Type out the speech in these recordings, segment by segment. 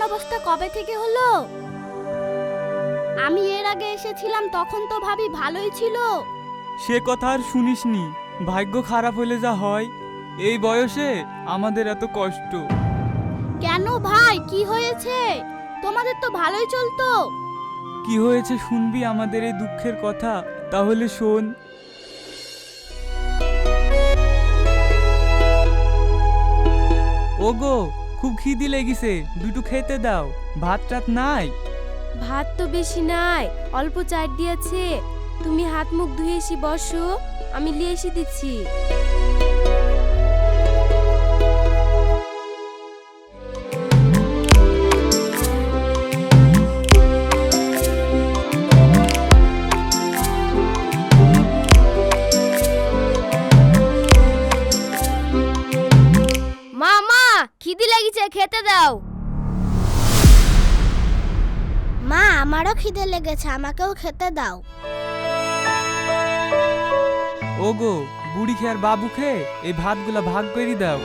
এমন অবস্থা কবে থেকে হলো? আমি এর আগে এসেছিলাম তখন তো ভাবি ভালোই ছিল। সে কথা আর শুনিসনি। ভাগ্য খারাপ হলে যা হয় এই বয়সে আমাদের এত কষ্ট। কেন ভাই? কি হয়েছে? তোমাদের তো ভালোই চলতো। কি হয়েছে শুনবি আমাদের এই দুঃখের কথা? তাহলে শোন। ওগো খুব খিদি লেগেছে, দুটো খেতে দাও। ভাত টাত নাই? ভাত তো বেশি নাই, অল্প চাট দিয়েছে। তুমি হাত মুখ ধুয়ে এসে বসো, আমি লিয়ে এসে দিচ্ছি। খিদি লেগেছে খেতে দাও। মা আমারও খিদে লেগেছে আমাকেও খেতে দাও। ওগো বুড়ি খেয়ে আর বাবু খেয়ে এই ভাতগুলো ভাগ করে দাও।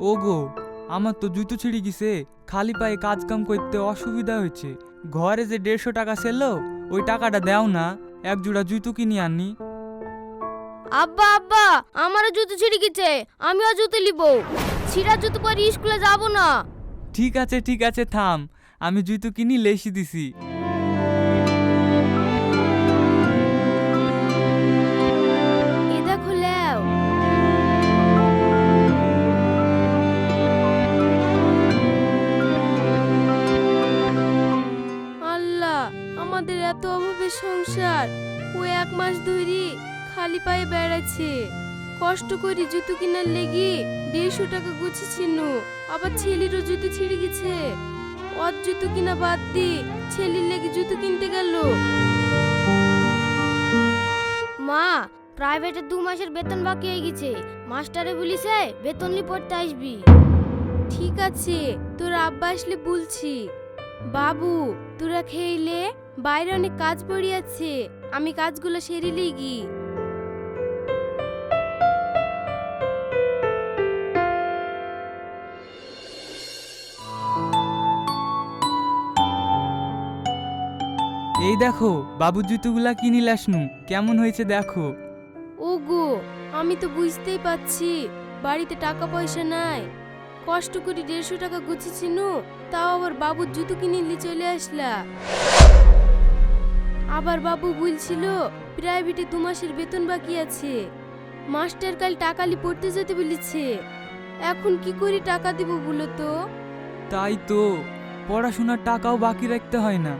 ওগো আমার তো জুতো ছিঁড়ে গেছে। খালি পায়ে কাজ কাম করতে অসুবিধা হয়েছে। ঘরে যে দেড়শো টাকা ছিল ওই টাকাটা দাও না। এক জোড়া জুতো কিনে আনি। আব্বা আব্বা আমারও জুতো ছিঁড়ে গেছে। আমিও জুতো নিব। ছিঁড়া জুতো পরে স্কুলে যাব না। ঠিক আছে ঠিক আছে থাম। আমি জুতো কিনি লেসি দিছি। কষ্ট করে জুতো কিনার লেগে দেড়শো টাকা গুছিয়েছিল। আবার ছেলেরও জুতো ছিঁড়ে গেছে। ওর জুতো কিনা বাদ দি ছেলের লেগে জুতো কিনতে গেল। মা প্রাইভেটে দু মাসের বেতন বাকি হয়ে গেছে। মাস্টারে বলিছে, বেতন নি পড়তে আসবি। ঠিক আছে, তোর আব্বা আসলে বলছি। বাবু, তোরা খেইলে বাইরে অনেক কাজ পড়ে আমি কাজগুলো সেরে লিগি এই দেখো বাবুর জুতোগুলা কিনি লাসনু কেমন হয়েছে দেখো। ওগো আমি তো বুঝতেই পাচ্ছি বাড়িতে টাকা পয়সা নাই। কষ্ট করে দেড়শো টাকা গুছিয়েছিল তাও আবার বাবুর জুতো কিনে নিয়ে চলে আসলা। আবার বাবু বলছিল প্রাইভেটে দু মাসের বেতন বাকি আছে। মাস্টার কাল টাকালি পড়তে যেতে বলেছে। এখন কি করে টাকা দিব বলো তো? তাই তো পড়াশোনার টাকাও বাকি রাখতে হয় না।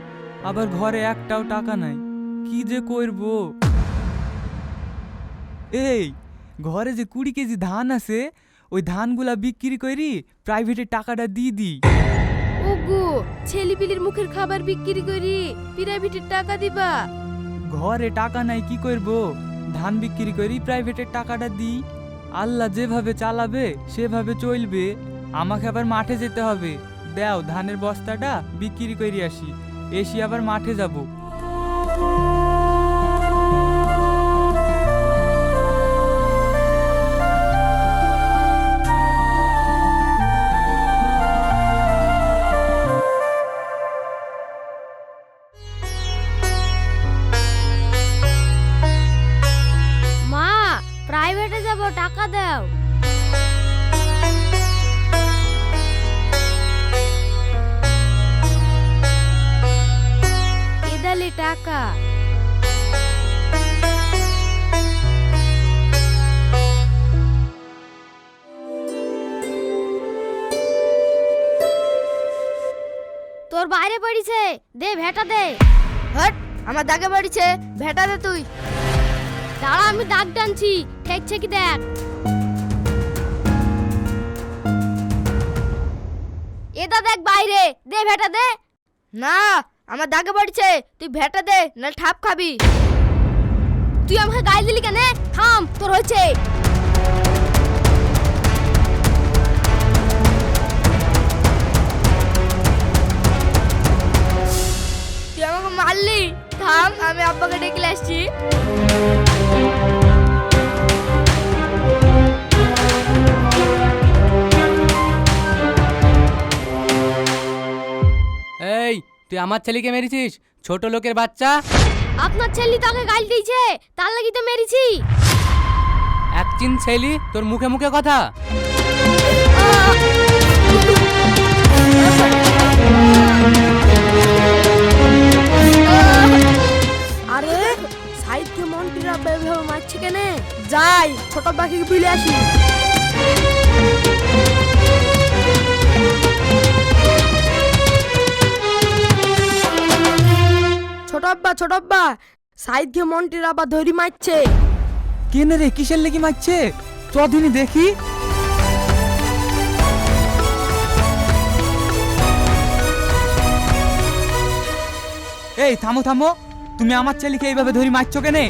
আবার ঘরে একটাও টাকা নাই। কি যে করব? এই ঘরে যে কুড়ি কেজি ধান আছে ওই ধানগুলা বিক্রি করি প্রাইভেটে টাকাটা দিয়ে দিই। ওগো ছেলেপিলির মুখের খাবার বিক্রি করি প্রাইভেটের টাকা দিবা। ঘরে টাকা নাই কি করব? ধান বিক্রি করি প্রাইভেটের টাকাটা দিই। আল্লাহ যেভাবে চালাবে সেভাবে চলবে। আমাকে আবার মাঠে যেতে হবে। দাও ধানের বস্তাটা বিক্রি করে আসি। এসে আবার মাঠে যাব। বাইরে পড়িছে দে ভেটা দে। হট আমার দাগে বাড়িছে ভেটা দে তুই। দাঁড়া আমি দাগ টানছি ঠেকছে কি দেখ। এটা দেখ বাইরে দে ভেটা দে। না আমার দাগে বাড়িছে তুই ভেটা দে না ঠাপ খাবি। তুই আমাকে গাল দিলি কেন? থাম তোর হয়েছে। মারলি থাম আমি আব্বাকে ডেকে আসছি। এই তুই আমার ছেলেকে মেরেছিস? ছোট লোকের বাচ্চা? আপনার ছেলে তাকে গাল দিয়েছে তার লাগি তো মেরেছি। একচিন ছেলি তোর মুখে মুখে কথা। যাই ছোট পাখিকে বিলে আসি। ছোট আব্বা ছোট আব্বা সাইডকে মন্ত্রীরা আবার ধরি মারছে। কেনে রে কিসের লেগে মারছে? চদিনই দেখি। এই থামো থামো। তুমি আমার ছেলেকে এইভাবে ধরি মারছো কেনে?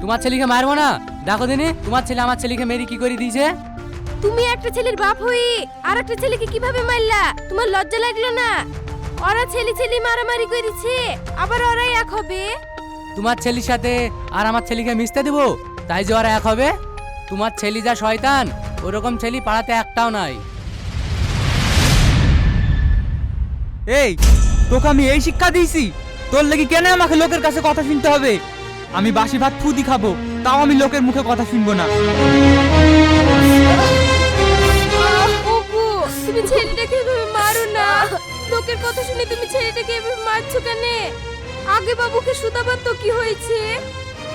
তোমার ছেলেকে মারবো না? দেখো দিনি তোমার ছেলে আমার ছেলেকে মেরে কি করে দিয়েছে? তুমি একটা ছেলের বাপ হয়ে আর একটা ছেলেকে কীভাবে মারলা? তোমার লজ্জা লাগল না? ওরা ছেলে ছেলে মারামারি করেছে আবার ওরাই এক হবে? তোমার ছেলের সাথে আর আমার ছেলেকে মিশতে দেবো? তাই যে ওরা এক হবে? তোমার ছেলে যা শয়তান ওরকম ছেলে পাড়াতে একটাও নাই। এই তোকে আমি এই শিক্ষা দিয়েছি। তোর লেগে কেন আমাকে লোকের কাছে কথা শুনতে হবে? আমি বাসি ভাত ফুদি খাব তাও আমি লোকের মুখে কথা শুনব না। ওগো তুমি ছেলেটাকে এভাবে মারো না। লোকের কথা শুনে তুমি ছেলেটাকে এভাবে মারছো কেন? আগে বাবুকে সুতাবার তো কি হয়েছে?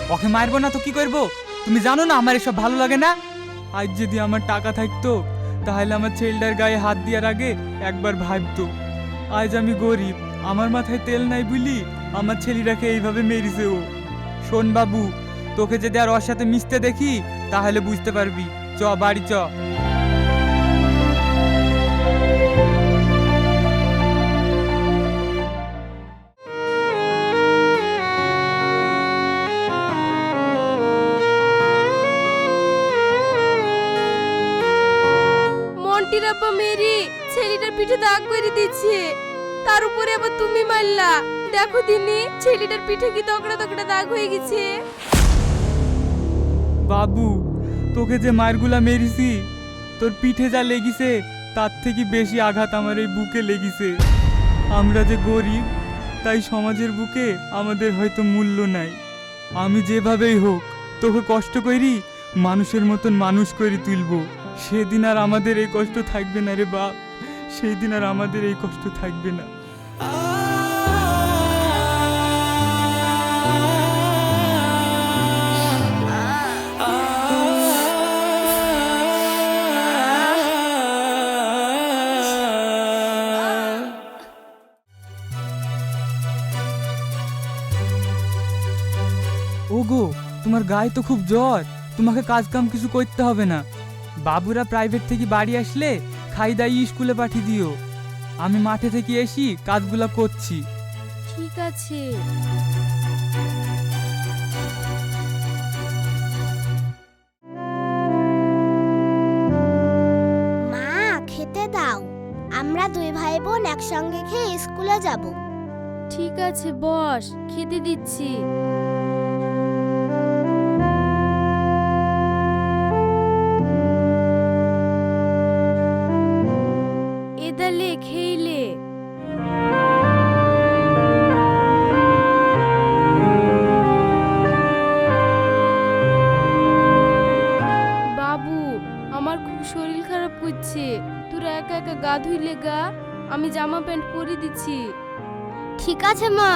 ওকে মারবো না তো কি করব? তুমি জানো না আমার এসব ভালো লাগে না? আজ যদি আমার টাকা থাকতো তাহলে আমার ছেলেটার গায়ে হাত দেওয়ার আগে একবার ভাবতো আজ আমি গরিব আমার মাথায় তেল নাই বুঝলি আমার ছেলেটাকে এইভাবে মেরেছে ও। শোন বাবু, তোকে যদি আর ওর সাথে মিশতে দেখি, তাহলে বুঝতে পারবি। চ, বাড়ি চ। মন্টির আব্বা মেরি, ছেলেটার পিঠে দাগ করে দিচ্ছে। তার উপরে আবার তুমি মারলা। দেখো দিনি, ছেলেটার পিঠে কি তকড়া তকড়া দাগ হয়ে গেছে। বাবু, তোকে যে মারগুলা মেরেছি, তোর পিঠে যা লেগিছে, তার থেকে বেশি আঘাত আমার এই বুকে লেগিছে। আমরা যে গরিব, তাই সমাজের বুকে আমাদের হয়তো মূল্য নাই। আমি যেভাবেই হোক, তোকে কষ্ট করি, মানুষের মতন মানুষ করে তুলব। সেদিন আর আমাদের এই কষ্ট থাকবে না রে বাপ সেই দিন আর আমাদের এই কষ্ট থাকবে না। তোমার গায়ে তো খুব জ্বর। তোমাকে কাজ কাম কিছু করতে হবে না। বাবুরা প্রাইভেট থেকে বাড়ি আসলে খাই দাই স্কুলে পাঠিয়ে দিও। আমি মাঠে থেকে এসি কাজগুলা করছি। ঠিক আছে। মা খেতে দাও। আমরা দুই ভাই বোন একসঙ্গে খেয়ে স্কুলে যাব। ঠিক আছে বস। খেতে দিচ্ছি। গা ধুইলে গা আমি জামা প্যান্ট পরে দিচ্ছি। ঠিক আছে মা।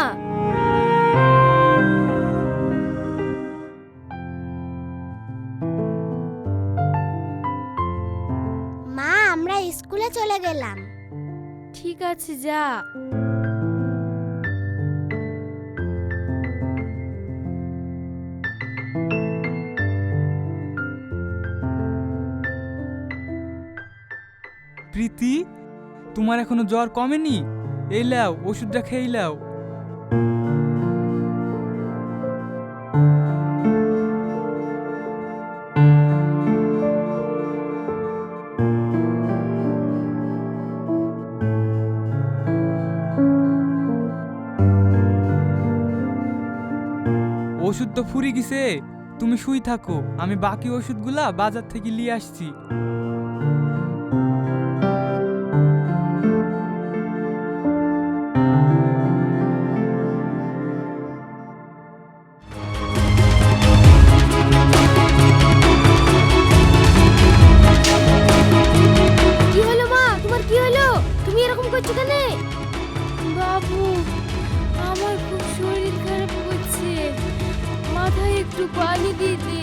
মা আমরা স্কুলে চলে গেলাম। ঠিক আছে যা। প্রীতি, তোমার এখনও জ্বর কমেনি? এই লাও ওষুধটা খেয়ে লাও ওষুধ তো ফুরি গেছে। তুমি শুই থাকো, আমি বাকি ওষুধগুলা বাজার থেকে নিয়ে আসছি। মাথায়